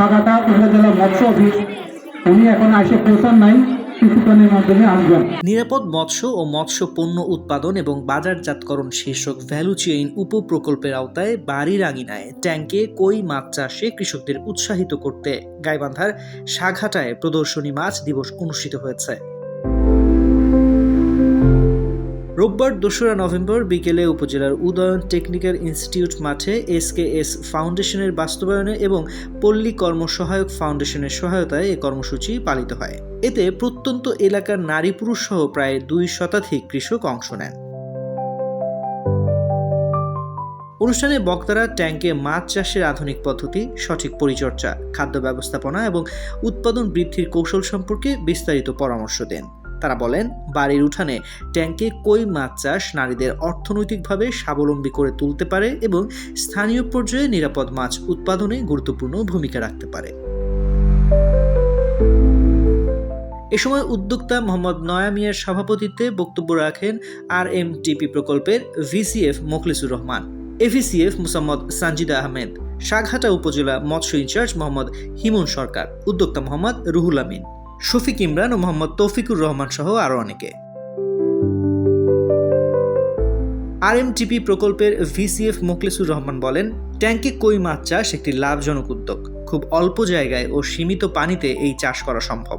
সাগাটা উপজেলা মৎস্য অফিস। উনি এখন আসে পৌঁছান নাই নিরাপদ মৎস্য ও মৎস্য পণ্য উৎপাদন এবং বাজারজাতকরণ শীর্ষক ভ্যালু চেইন উপপ্রকল্পের আওতায় বাড়ির আঙিনায় ট্যাঙ্কে কই মাছ চাষে কৃষকদের উৎসাহিত করতে গাইবান্ধার সাঘাটায় প্রদর্শনী মাছ দিবস অনুষ্ঠিত হয়েছে। রোববার দোসরা নভেম্বর বিকেলে উপজেলার উদয়ন টেকনিক্যাল ইনস্টিটিউট মাঠে এসকেএস ফাউন্ডেশনের বাস্তবায়নে এবং পল্লী কর্মসহায়ক ফাউন্ডেশনের সহায়তায় এ কর্মসূচি পালিত হয়। এতে প্রত্যন্ত এলাকার নারী পুরুষ সহ প্রায় দুই শতাধিক কৃষক অংশ নেন। অনুষ্ঠানে বক্তারা ট্যাঙ্কে মাছ চাষের আধুনিক পদ্ধতি, সঠিক পরিচর্যা, খাদ্য ব্যবস্থাপনা এবং উৎপাদন বৃদ্ধির কৌশল সম্পর্কে বিস্তারিত পরামর্শ দেন। তারা বলেন, বাড়ির উঠানে ট্যাঙ্কে কই মাছ চাষ নারীদের অর্থনৈতিকভাবে স্বাবলম্বী করে তুলতে পারে এবং স্থানীয় পর্যায়ে নিরাপদ মাছ উৎপাদনে গুরুত্বপূর্ণ ভূমিকা রাখতে পারে। এ সময় উদ্যোক্তা মোহাম্মদ নয়া মিয়ার সভাপতিত্বে বক্তব্য রাখেন আর এম টিপি প্রকল্পের ভিসিএফ মোখলিসুর রহমান। এভিসিএফ মোসাম্মদ সানজিদা আহমেদ। সাঘাটা উপজেলা মৎস্য ইনচার্জ মোহাম্মদ হিমন সরকার। উদ্যোক্তা মোহাম্মদ রুহুল আমিন। শফিক ইমরান ও মোহাম্মদ তৌফিকুর রহমান সহ আরও অনেকে। আরএমটিপি প্রকল্পের ভিসিএফ মোখলেসুর রহমান বলেন ট্যাঙ্কে কই মাছ চাষ একটি লাভজনক উদ্যোগ। খুব অল্প জায়গায় ও সীমিত পানিতে এই চাষ করা সম্ভব।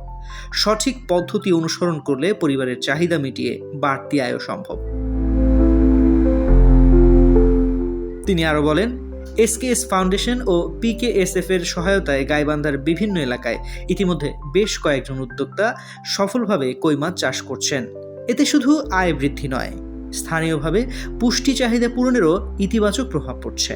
সঠিক পদ্ধতি অনুসরণ করলে পরিবারের চাহিদা মিটিয়ে বাড়তি আয়ও সম্ভব। তিনি আরও বলেন এসকেএস ফাউন্ডেশন ও পিকেএসএফ এর সহায়তায় গাইবান্ধার বিভিন্ন এলাকায় ইতিমধ্যে বেশ কয়েকজন উদ্যোক্তা সফলভাবে কই মাছ চাষ করছেন। এতে শুধু আয় বৃদ্ধি নয়, স্থানীয়ভাবে পুষ্টি চাহিদা পূরণেরও ইতিবাচক প্রভাব পড়ছে।